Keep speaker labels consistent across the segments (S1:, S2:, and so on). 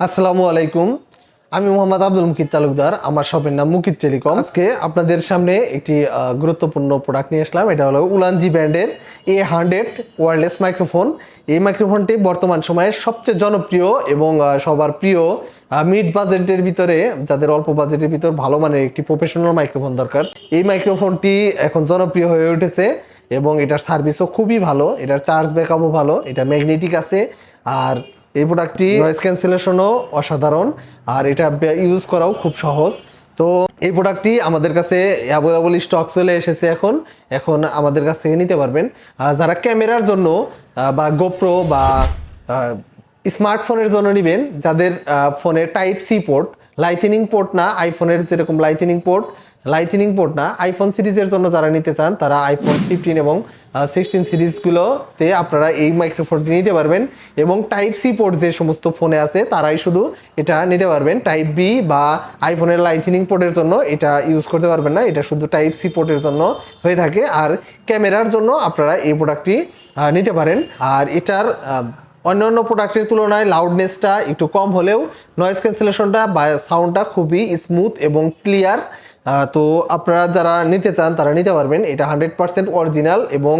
S1: আসসালামু আলাইকুম। আমি মোহাম্মদ আব্দুল মুকিত তালুকদার, আমার শপের নাম মুকিত টেলিকম। আজকে আপনাদের সামনে একটি গুরুত্বপূর্ণ প্রোডাক্ট নিয়ে আসলাম। এটা হলো উলানজি ব্র্যান্ডের এ হান্ড্রেড ওয়্যারলেস মাইক্রোফোন এই মাইক্রোফোনটি বর্তমান সময়ে সবচেয়ে জনপ্রিয় এবং সবার প্রিয় মিড বাজেটের ভিতরে, যাদের অল্প বাজেটের ভিতর ভালো মানের একটি প্রফেশনাল মাইক্রোফোন দরকার। এই মাইক্রোফোনটি এখন জনপ্রিয় হয়ে উঠেছে এবং এটার সার্ভিসও খুবই ভালো। এটার চার্জ ব্যাকআপও ভালো। এটা ম্যাগনেটিক আছে। আর এই প্রোডাক্টটি নয়েজ ক্যান্সেলেশনও অসাধারণ। আর এটা ইউজ করাও খুব সহজ। তো এই প্রোডাক্টটি আমাদের কাছে অ্যাভেলেবল স্টক চলে এসেছে এখন। এখন আমাদের কাছ থেকে নিতে পারবেন। যারা ক্যামেরার জন্য বা গোপ্রো বা স্মার্টফোনের জন্য নেবেন, যাদের ফোনে type C port lightning port না আইফোনের যেরকম লাইথেনিং পোর্ট লাইথেনিং পোর্ট না আইফোন সিরিজের জন্য যারা নিতে চান, তারা আইফোন ফিফটিন এবং সিক্সটিন সিরিজগুলোতে আপনারা এই মাইক্রোফোনটি নিতে পারবেন এবং টাইপ সি পোর্ট যে সমস্ত ফোনে আছে, তারাই শুধু এটা নিতে পারবেন। টাইপ বি বা আইফোনের লাইথেনিং পোর্টের জন্য এটা ইউজ করতে পারবেন না, এটা শুধু টাইপ সি পোর্টের জন্য হয়ে থাকে। আর ক্যামেরার জন্য আপনারা এই প্রোডাক্টটি নিতে পারেন। আর এটার অন্যান্য প্রোডাক্টের তুলনায় লাউডনেসটা একটু কম হলেও নয়েজ ক্যান্সেলেশনটা বা সাউন্ডটা খুবই স্মুথ এবং ক্লিয়ার তো আপনারা যারা নিতে চান, তারা নিতে পারবেন। এটা হান্ড্রেড পারসেন্ট অরিজিনাল এবং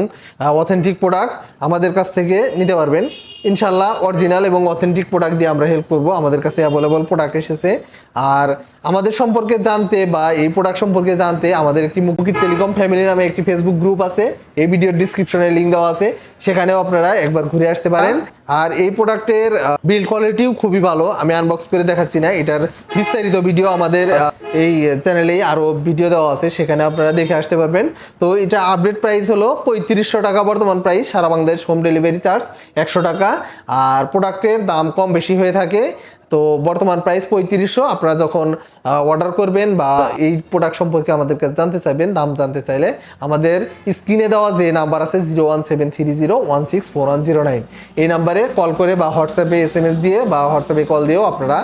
S1: অথেন্টিক প্রোডাক্ট আমাদের কাছ থেকে নিতে পারবেন। ইনশাল্লাহ অরিজিনাল এবং অথেন্টিক প্রোডাক্ট দিয়ে আমরা হেল্প করব। আমাদের কাছে অ্যাভেলেবল প্রোডাক্ট এসেছে। আর আমাদের সম্পর্কে জানতে বা এই প্রোডাক্ট সম্পর্কে জানতে আমাদের একটি মুকিত টেলিকম ফ্যামিলি নামে একটি ফেসবুক গ্রুপ আছে। এই ভিডিওর ডিসক্রিপশনে লিঙ্ক দেওয়া আছে। সেখানেও আপনারা একবার ঘুরে আসতে পারেন। আর এই প্রোডাক্টের বিল্ড কোয়ালিটিও খুবই ভালো। আমি আনবক্স করে দেখাচ্ছি না। এটার বিস্তারিত ভিডিও আমাদের এই চ্যানেলেই আরও ভিডিও দেওয়া আছে। সেখানে আপনারা দেখে আসতে পারবেন। তো এটা আপডেট প্রাইস হলো পঁয়ত্রিশশো টাকা বর্তমান প্রাইস সারা বাংলাদেশ হোম ডেলিভারি চার্জ একশো টাকা। আর প্রোডাক্টের দাম কম বেশি হয়ে থাকে। তো বর্তমান প্রাইস পঁয়ত্রিশশো। আপনারা যখন অর্ডার করবেন বা এই প্রোডাক্ট সম্পর্কে আমাদের কাছে জানতে চাইবেন, দাম জানতে চাইলে আমাদের স্ক্রিনে দেওয়া যে নাম্বার আছে zero one seven three zero one six four one zero nine এই নাম্বারে কল করে বা হোয়াটসঅ্যাপে এস এম এস দিয়ে বা হোয়াটসঅ্যাপে কল দিয়েও আপনারা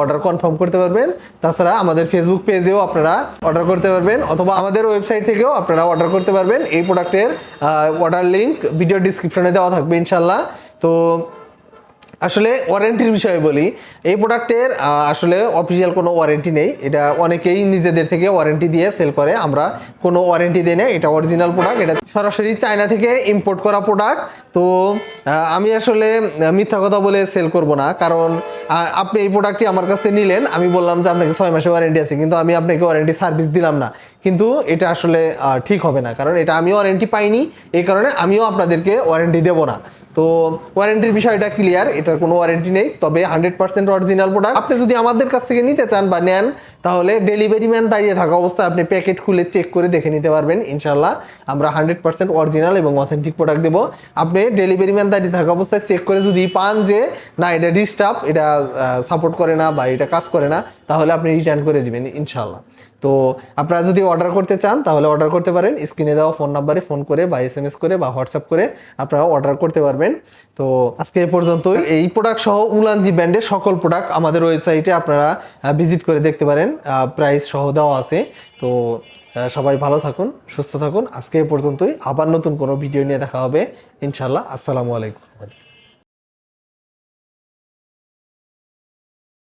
S1: অর্ডার কনফার্ম করতে পারবেন। তাছাড়া আমাদের ফেসবুক পেজেও আপনারা অর্ডার করতে পারবেন অথবা আমাদের ওয়েবসাইট থেকেও আপনারা অর্ডার করতে পারবেন। এই প্রোডাক্টের অর্ডার লিঙ্ক ভিডিও ডিসক্রিপশনে দেওয়া থাকবে ইনশাল্লাহ তো আসলে ওয়ারেন্টির বিষয়ে বলি, এই প্রোডাক্টের আসলে অফিসিয়াল কোনো ওয়ারেন্টি নেই। এটা অনেকেই নিজেদের থেকে ওয়ারেন্টি দিয়ে সেল করে। আমরা কোনো ওয়ারেন্টি দিই না, এটা অরিজিনাল প্রোডাক্ট এটা সরাসরি চায়না থেকে ইম্পোর্ট করা প্রোডাক্ট তো আমি আসলে মিথ্যা কথা বলে সেল করব না। কারণ আপনি এই প্রোডাক্টটি আমার কাছে নিলেন, আমি বললাম যে আপনাকে ছয় মাসে ওয়ারেন্টি আছে, কিন্তু আমি আপনাকে ওয়ারেন্টি সার্ভিস দিলাম না। কিন্তু এটা আসলে ঠিক হবে না, কারণ এটা আমি ওয়ারেন্টি পাইনি, এই কারণে আমিও আপনাদেরকে ওয়ারেন্টি দেবো না। তো ওয়ারেন্টির বিষয়টা ক্লিয়ার এটার কোনো ওয়ারেন্টি নেই। তবে হান্ড্রেড পার্সেন্ট অরিজিনাল প্রোডাক্ট আপনি যদি আমাদের কাছ থেকে নিতে চান বা নেন, তাহলে ডেলিভারি ম্যান দাঁড়িয়ে থাকা অবস্থায় আপনি প্যাকেট খুলে চেক করে দেখে নিতে পারবেন। ইনশাল্লাহ আমরা হান্ড্রেড পার্সেন্ট অরিজিনাল এবং অথেন্টিক প্রোডাক্ট দেবো। আপনি ডেলিভারি ম্যান দাঁড়িয়ে থাকা অবস্থায় চেক করে যদি পান যে, না, এটা ডিস্টার্ব এটা সাপোর্ট করে না বা এটা কাজ করে না, তাহলে আপনি রিটার্ন করে দিবেন ইনশাল্লাহ তো আপনারা যদি অর্ডার করতে চান, তাহলে অর্ডার করতে পারেন। স্ক্রিনে দেওয়া ফোন নাম্বারে ফোন করে বা এস করে বা হোয়াটসঅ্যাপ করে আপনারা অর্ডার করতে পারবেন। তো আজকে এ পর্যন্তই। এই প্রোডাক্ট সহ উলানজি ব্র্যান্ডের সকল প্রোডাক্ট আমাদের ওয়েবসাইটে আপনারা ভিজিট করে দেখতে পারেন। প্রাইস সহ দেওয়া আছে। তো সবাই ভালো থাকুন, সুস্থ থাকুন। আজকে এই পর্যন্তই। আবার নতুন কোনো ভিডিও নিয়ে দেখা হবে। ইনশাল্লাহ আসসালামু আলাইকুম।